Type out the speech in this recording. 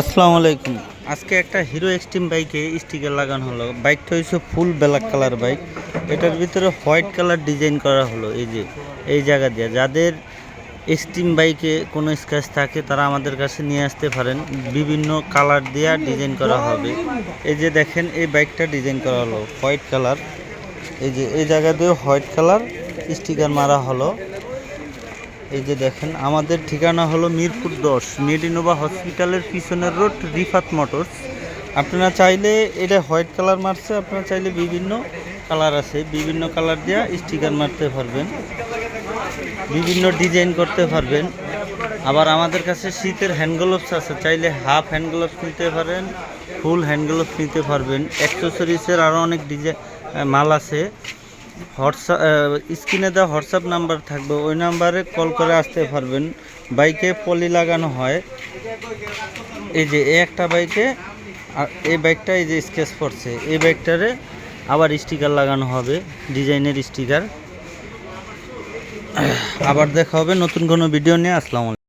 আসসালামু আলাইকুম। আজকে একটা হিরো এক্সট্রিম বাইকে স্টিকার লাগানো হলো। বাইকটা হচ্ছে ফুল ব্ল্যাক কালার বাইক এটার ভিতরে হোয়াইট কালার ডিজাইন করা হলো। এই যে, এই জায়গা দিয়ে। যাদের এক্সট্রিম বাইকে কোনো স্ক্র্যাচ থাকে, তারা আমাদের কাছে নিয়ে আসতে পারেন। বিভিন্ন কালার দেওয়া ডিজাইন করা হবে। এই যে দেখেন, এই বাইকটা ডিজাইন করা হলো হোয়াইট কালার এই যে, এই জায়গা দিয়ে হোয়াইট কালার স্টিকার মারা হলো। এই যে দেখেন, আমাদের ঠিকানা হলো মিরপুর দশ, মেডিনোভা হসপিটালের পিছনের রোড, রিফাত মোটরস। আপনারা চাইলে এটা হোয়াইট কালার মারছে, আপনারা চাইলে বিভিন্ন কালার আছে, বিভিন্ন কালার দিয়ে স্টিকার মারতে পারবেন, বিভিন্ন ডিজাইন করতে পারবেন। আবার আমাদের কাছে শীতের হ্যান্ড গ্লোভস আছে, চাইলে হাফ হ্যান্ড গ্লোভস নিতে পারেন ফুল হ্যান্ড গ্লোভস নিতে পারবেন। অ্যাক্সেসরিজের আরও অনেক ডিজাইন মাল আছে। হোয়াটসঅ্যাপ স্ক্রিনে দেওয়া হোয়াটসঅ্যাপ নাম্বার থাকবে। ওই নাম্বারে কল করে আসতে পারবেন। বাইকে পলি লাগানো হয়। এই যে, এই একটা বাইকে, আর এই বাইকটা এই যে স্কেচ পড়ছে। এই বাইকটারে আবার স্টিকার লাগানো হবে, ডিজাইনের স্টিকার। আবার দেখা হবে নতুন কোনো ভিডিও নিয়ে। আলাইকুম।